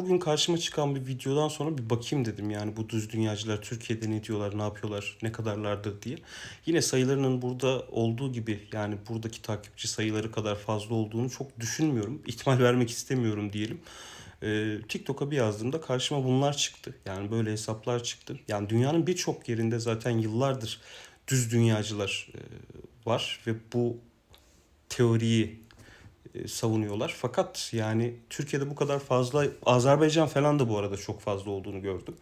bugün karşıma çıkan bir videodan sonra bir bakayım dedim. Yani bu düz dünyacılar Türkiye'de ne diyorlar, ne yapıyorlar, ne kadarlardır diye. Yine sayılarının burada olduğu gibi yani buradaki takipçi sayıları kadar fazla olduğunu çok düşünmüyorum. İhtimal vermek istemiyorum diyelim. Ee, TikTok'a bir yazdığımda karşıma bunlar çıktı. Yani böyle hesaplar çıktı. Yani dünyanın birçok yerinde zaten yıllardır düz dünyacılar e, var ve bu teoriyi savunuyorlar. Fakat yani Türkiye'de bu kadar fazla Azerbaycan falan da bu arada çok fazla olduğunu gördüm.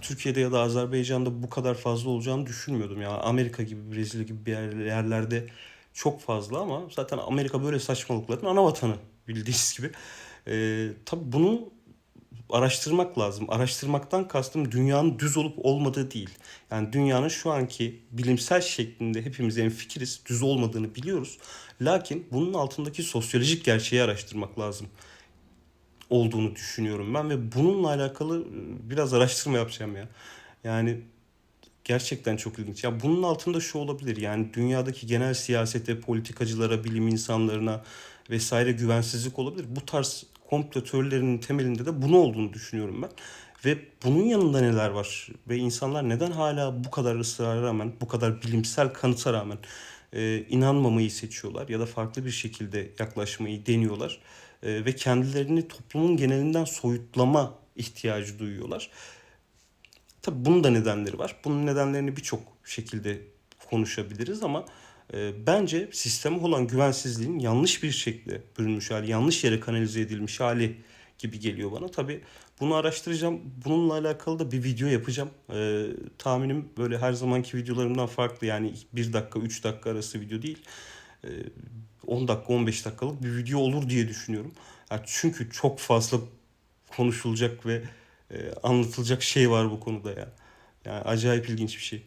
Türkiye'de ya da Azerbaycan'da bu kadar fazla olacağını düşünmüyordum. Yani Amerika gibi, Brezilya gibi bir yer- yerlerde çok fazla ama zaten Amerika böyle saçmalıkların ana vatanı bildiğiniz gibi. Ee, tabii bunu araştırmak lazım. Araştırmaktan kastım dünyanın düz olup olmadığı değil. Yani dünyanın şu anki bilimsel şeklinde hepimiz fikiriz. Düz olmadığını biliyoruz. Lakin bunun altındaki sosyolojik gerçeği araştırmak lazım olduğunu düşünüyorum ben ve bununla alakalı e, biraz araştırma yapacağım ya. Yani gerçekten çok ilginç. Ya bunun altında şu olabilir. Yani dünyadaki genel siyasete, politikacılara, bilim insanlarına vesaire güvensizlik olabilir. Bu tarz komplo teorilerinin temelinde de bunu olduğunu düşünüyorum ben. Ve bunun yanında neler var? Ve insanlar neden hala bu kadar ısrara rağmen, bu kadar bilimsel kanıta rağmen e, inanmamayı seçiyorlar ya da farklı bir şekilde yaklaşmayı deniyorlar E, ve kendilerini toplumun genelinden soyutlama ihtiyacı duyuyorlar. Tabii bunun da nedenleri var. Bunun nedenlerini birçok şekilde konuşabiliriz ama bence sisteme olan güvensizliğin yanlış bir şekilde bürünmüş hali, yanlış yere kanalize edilmiş hali gibi geliyor bana. Tabii bunu araştıracağım. Bununla alakalı da bir video yapacağım. E, tahminim böyle her zamanki videolarımdan farklı. Yani 1 dakika, 3 dakika arası video değil. E, 10 dakika, 15 dakikalık bir video olur diye düşünüyorum. Ya çünkü çok fazla konuşulacak ve e, anlatılacak şey var bu konuda ya. Yani acayip ilginç bir şey.